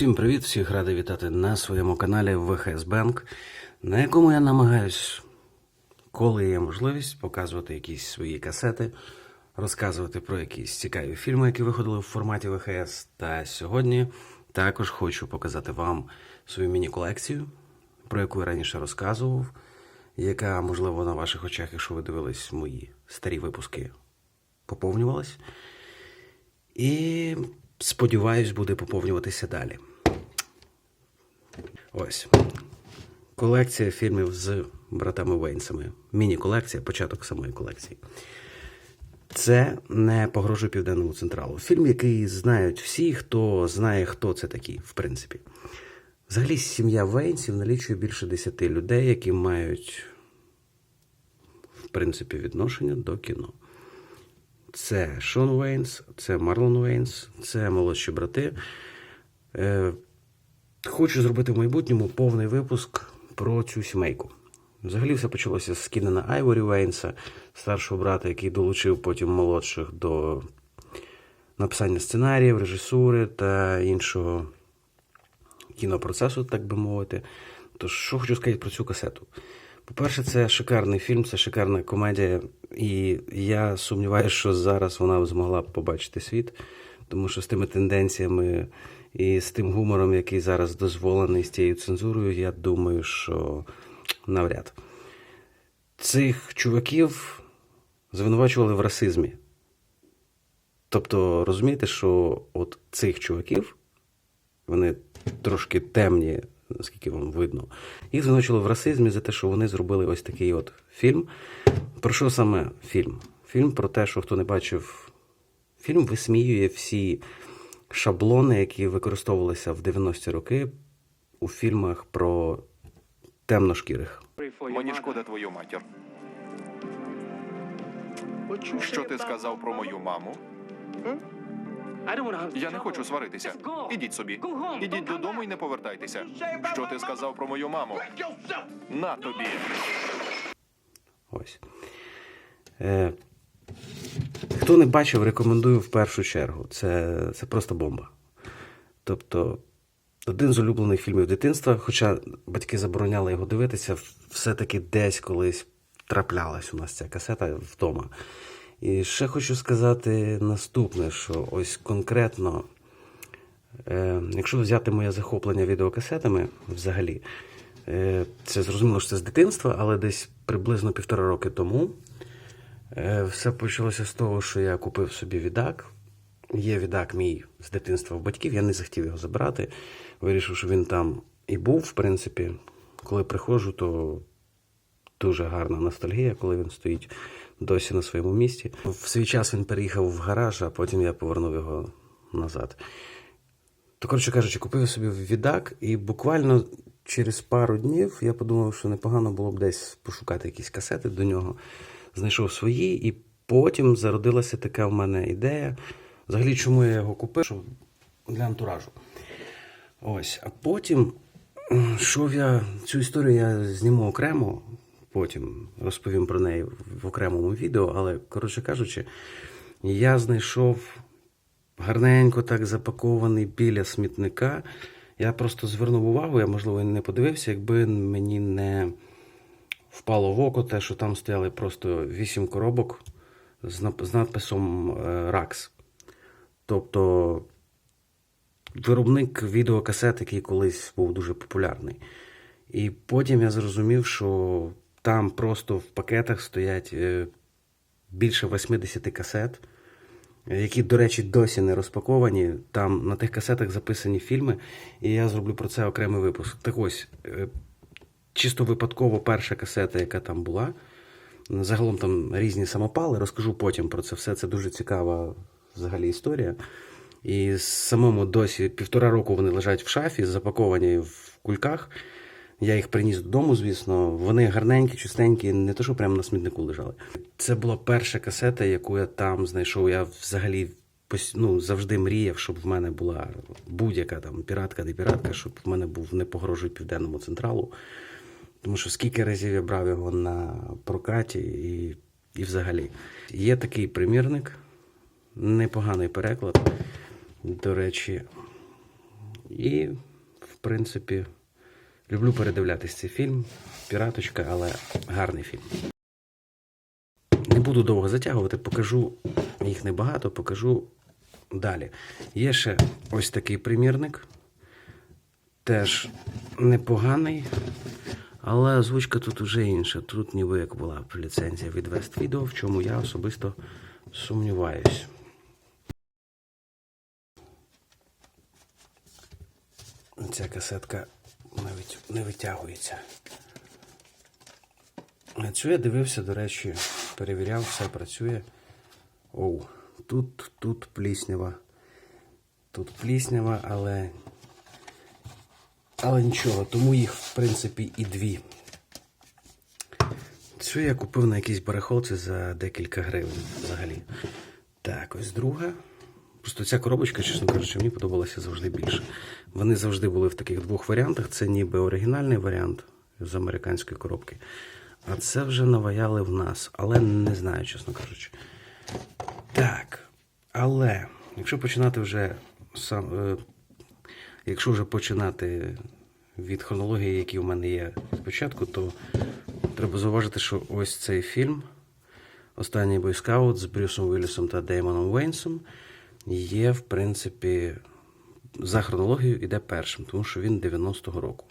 Всім привіт, всіх радий вітати на своєму каналі VHS Bank, на якому я намагаюсь, коли є можливість, показувати якісь свої касети, розказувати про якісь цікаві фільми, які виходили в форматі VHS. Та сьогодні також хочу показати вам свою міні-колекцію, про яку я раніше розказував, яка, можливо, на ваших очах, якщо ви дивились мої старі випуски, поповнювалась. І сподіваюсь, буде поповнюватися далі. Ось. Колекція фільмів з братами Вейнсами. Міні-колекція, початок самої колекції. Це не погрожує південному централу. Фільм, який знають всі, хто знає, хто це такі, в принципі. Взагалі, сім'я Вейнсів налічує більше 10 людей, які мають, в принципі, відношення до кіно. Це Шон Вейнс, це Марлон Вейнс, це молодші брати. Хочу зробити в майбутньому повний випуск про цю сімейку. Взагалі все почалося з Кінена Айворі Вейнса, старшого брата, який долучив потім молодших до написання сценаріїв, режисури та іншого кінопроцесу, так би мовити. Тож, що хочу сказати про цю касету? По-перше, це шикарний фільм, це шикарна комедія, і я сумніваюся, що зараз вона змогла б побачити світ, тому що з тими тенденціями і з тим гумором, який зараз дозволений з тією цензурою, я думаю, що навряд. Цих чуваків звинувачували в расизмі. Тобто, розумієте, що от цих чуваків, вони трошки темні, наскільки вам видно, їх звинувачували в расизмі за те, що вони зробили ось такий от фільм. Про що саме фільм? Фільм про те, що хто не бачив, фільм висміює всі шаблони, які використовувалися в 90-ті роки у фільмах про темношкірих. Мені шкода твою матір. Що ти сказав про мою маму? Я не хочу сваритися. Ідіть собі. Ідіть додому і не повертайтеся. Що ти сказав про мою маму? На тобі. Ось. Е, хто не бачив, рекомендую в першу чергу. Це, це просто бомба. Тобто, один з улюблених фільмів дитинства, хоча батьки забороняли його дивитися, все-таки десь колись траплялась у нас ця касета вдома. І ще хочу сказати наступне, що ось конкретно, е, якщо взяти моє захоплення відеокасетами взагалі, е, це зрозуміло, що це з дитинства, але десь приблизно півтора роки тому все почалося з того, що я купив собі відак. Є відак мій з дитинства в батьків, я не захотів його забрати. Вирішив, що він там і був, в принципі. Коли приходжу, то дуже гарна ностальгія, коли він стоїть досі на своєму місці. В свій час він переїхав в гараж, а потім я повернув його назад. То, коротше кажучи, купив собі відак, і буквально через пару днів я подумав, що непогано було б десь пошукати якісь касети до нього. Знайшов свої, і потім зародилася така в мене ідея. Взагалі, чому я його купив? Що Для антуражу. Ось. А потім, що я цю історію я зніму окремо, потім розповім про неї в окремому відео, але, коротше кажучи, я знайшов гарненько так запакований біля смітника. Я просто звернув увагу, я, можливо, не подивився, якби мені не впало в око те, що там стояли просто вісім коробок з надписом е, РАКС. Тобто виробник відеокасет, який колись був дуже популярний. І потім я зрозумів, що там просто в пакетах стоять е, більше 80 касет, які, до речі, досі не розпаковані. Там на тих касетах записані фільми, і я зроблю про це окремий випуск. Так ось, е, чисто випадково перша касета, яка там була. Загалом там різні самопали, розкажу потім про це все. Це дуже цікава взагалі історія. І самому досі півтора року вони лежать в шафі, запаковані в кульках. Я їх приніс додому, звісно. Вони гарненькі, чистенькі, не то, що прямо на смітнику лежали. Це була перша касета, яку я там знайшов. Я взагалі ну, завжди мріяв, щоб в мене була будь-яка там піратка, не піратка, щоб в мене був не погрожує південному централу. Тому що скільки разів я брав його на прокаті і, і взагалі. Є такий примірник, непоганий переклад. До речі, І, в принципі, люблю передивлятись цей фільм. Піраточка, але гарний фільм. Не буду довго затягувати, покажу їх небагато, покажу далі. Є ще ось такий примірник. Теж непоганий, але озвучка тут уже інша. Тут ніби як була ліцензія від West Video, в чому я особисто сумніваюсь. Ця касетка навіть не витягується. Цю я дивився, до речі, перевіряв, все працює. Оу, тут, тут пліснява. Тут пліснява, але. Але нічого, тому їх, в принципі, і дві. Цю я купив на якійсь барахолці за декілька гривень взагалі. Так, ось друга. Просто ця коробочка, чесно кажучи, мені подобалася завжди більше. Вони завжди були в таких двох варіантах. Це ніби оригінальний варіант з американської коробки. А це вже наваяли в нас, але не знаю, чесно кажучи. Так. Але якщо починати вже сам. Якщо вже починати від хронології, які в мене є спочатку, то треба зауважити, що ось цей фільм Останній бойскаут з Брюсом Віллісом та Деймоном Вейнсом є, в принципі, за хронологією іде першим, тому що він 90-го року.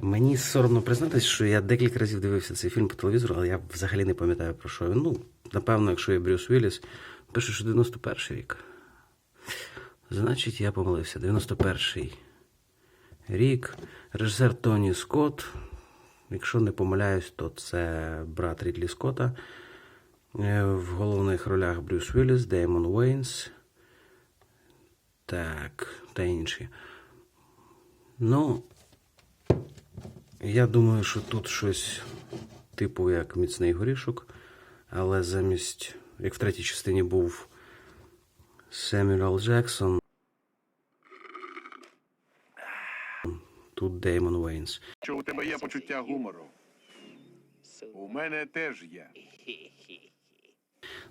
Мені соромно признатись, що я декілька разів дивився цей фільм по телевізору, але я взагалі не пам'ятаю про що він. Ну, напевно, якщо є Брюс Вілліс, пише, що 91 рік. Значить, я помилився. 91 рік. Режисер Тоні Скотт. Якщо не помиляюсь, то це брат Рідлі Скотта. Е, В головних ролях Брюс Вілліс, Деймон Уейнс. Так, та інші. Ну, я думаю, що тут щось типу як міцний горішок, але замість, як в третій частині був Семюел Джексон, тут Деймон Уейнс. що у тебе є почуття гумору. У мене теж є.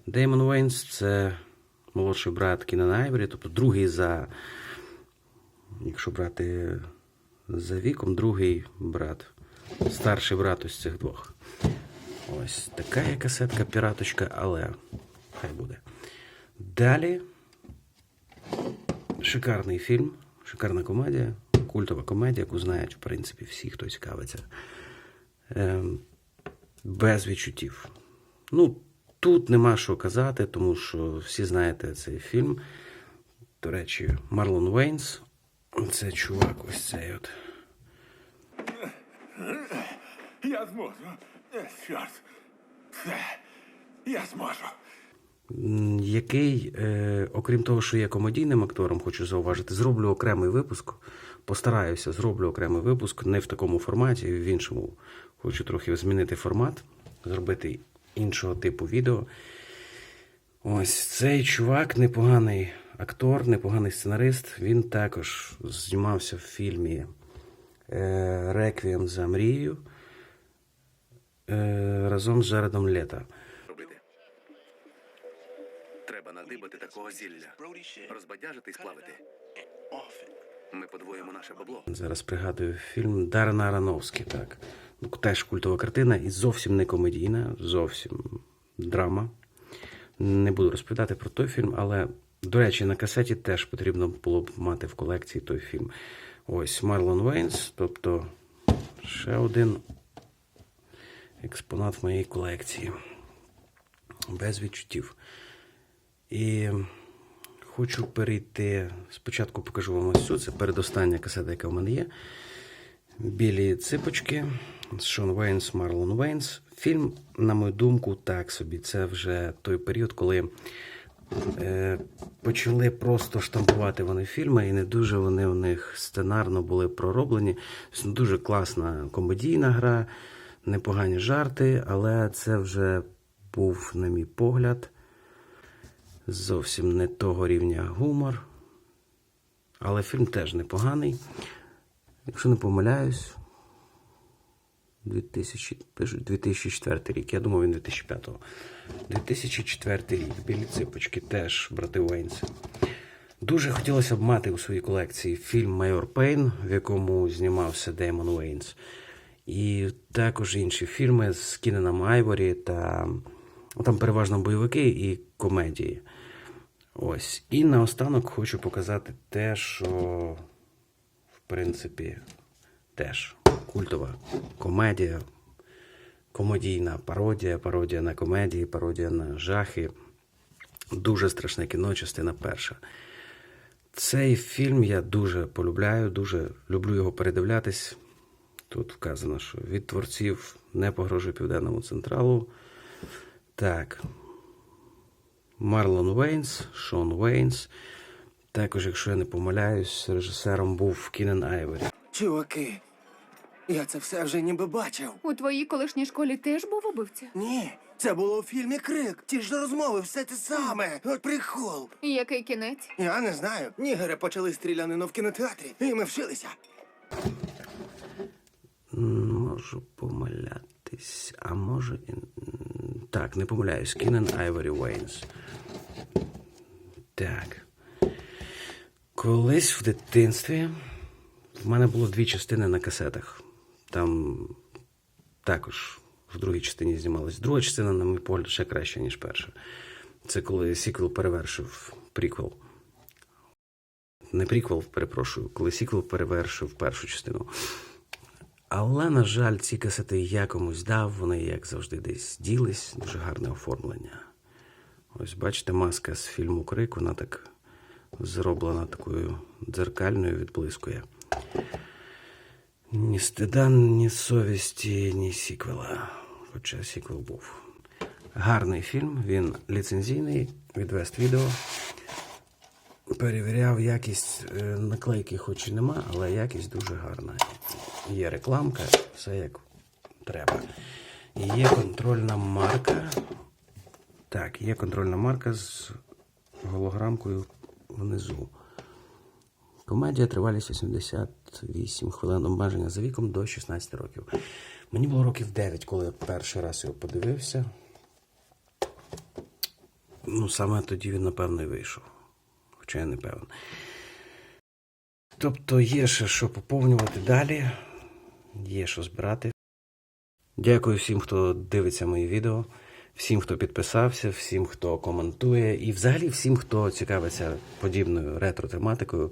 Деймон Уейнс це молодший брат Кінана Айвері, тобто другий за, якщо брати за віком, другий брат, старший брат ось цих двох. Ось така є касетка піраточка, але хай буде. Далі шикарний фільм, шикарна комедія, культова комедія, яку знають, в принципі, всі, хто цікавиться. Ем, без відчуттів. Ну, тут нема що казати, тому що всі знаєте цей фільм. До речі, Марлон Вейнс. Це чувак, ось цей от. Я зможу. Е, Чорт. Все. Я зможу. Який, е, окрім того, що є комедійним актором, хочу зауважити, зроблю окремий випуск. Постараюся, зроблю окремий випуск, не в такому форматі, в іншому. Хочу трохи змінити формат, зробити іншого типу відео. Ось цей чувак, непоганий актор, непоганий сценарист. Він також знімався в фільмі е, Реквієм за мрією е, разом з Джаредом Лето. Треба надибати такого зілля. Розбадяжити і сплавити. Ми подвоїмо наше бабло. Зараз пригадую фільм Дарена Аронофскі, так. Ну, теж культова картина і зовсім не комедійна, зовсім драма. Не буду розповідати про той фільм, але, до речі, на касеті теж потрібно було б мати в колекції той фільм. Ось Марлон Вейнс, тобто ще один експонат в моїй колекції. Без відчуттів. І хочу перейти. Спочатку покажу вам ось цю. Це передостання касета, яка в мене є. Білі ципочки. Шон Вейнс, Марлон Вейнс. Фільм, на мою думку, так собі. Це вже той період, коли е, почали просто штампувати вони фільми, і не дуже вони у них сценарно були пророблені. Тобто Дуже класна комедійна гра, непогані жарти, але це вже був, на мій погляд, зовсім не того рівня гумор. Але фільм теж непоганий. Якщо не помиляюсь, 2000, пишуть 2004 рік. Я думав, він 2005. 2004 рік. Білі ципочки теж, брати Уейнси. Дуже хотілося б мати у своїй колекції фільм Майор Пейн, в якому знімався Деймон Уейнс. І також інші фільми з Кіненом Айворі та там переважно бойовики і комедії. Ось. І наостанок хочу показати те, що, в принципі, теж культова комедія, комедійна пародія, пародія на комедії, пародія на жахи. Дуже страшне кіно, частина перша. Цей фільм я дуже полюбляю, дуже люблю його передивлятись. Тут вказано, що від творців не погрожує південному централу. Так. Марлон Вейнс, Шон Вейнс. Також, якщо я не помиляюсь, режисером був Кінен Айвері. Чуваки, я це все вже ніби бачив. У твоїй колишній школі теж був убивця? Ні, це було у фільмі Крик. Ті ж розмови, все те саме. От прикол. Який кінець? Я не знаю. Нігери почали стрілянину в кінотеатрі, і ми вчилися. Можу помилятись, а може. і- Так, не помиляюсь. Кінен Айвері Уейнс. Так. Колись в дитинстві в мене було дві частини на касетах. Там також в другій частині знімалась. Друга частина, на мій погляд, ще краще, ніж перша. Це коли сіквел перевершив приквел. Не приквел, перепрошую, коли сіквел перевершив першу частину. Але, на жаль, ці касети я комусь дав, вони, як завжди, десь ділись, дуже гарне оформлення. Ось бачите, маска з фільму Крик, вона так зроблена такою дзеркальною, відблискує. Ні стида, ні совісті, ні сіквела. Хоча сіквел був. Гарний фільм, він ліцензійний, від West Video. Перевіряв якість е, наклейки, хоч і нема, але якість дуже гарна. Є рекламка, все як треба. І є контрольна марка. Так, є контрольна марка з голограмкою внизу. Комедія тривалість 88 хвилин обмеження за віком до 16 років. Мені було років 9, коли я перший раз його подивився. Ну, саме тоді він, напевно, і вийшов. Хоча я не певен. Тобто є ще що поповнювати далі, є що збирати. Дякую всім, хто дивиться мої відео, всім, хто підписався, всім, хто коментує, і взагалі всім, хто цікавиться подібною ретро-тематикою.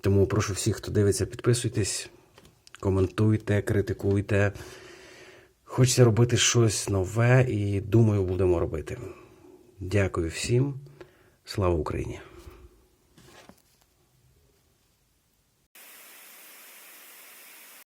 Тому прошу всіх, хто дивиться, підписуйтесь, коментуйте, критикуйте. Хочеться робити щось нове і думаю, будемо робити. Дякую всім. Слава Україні!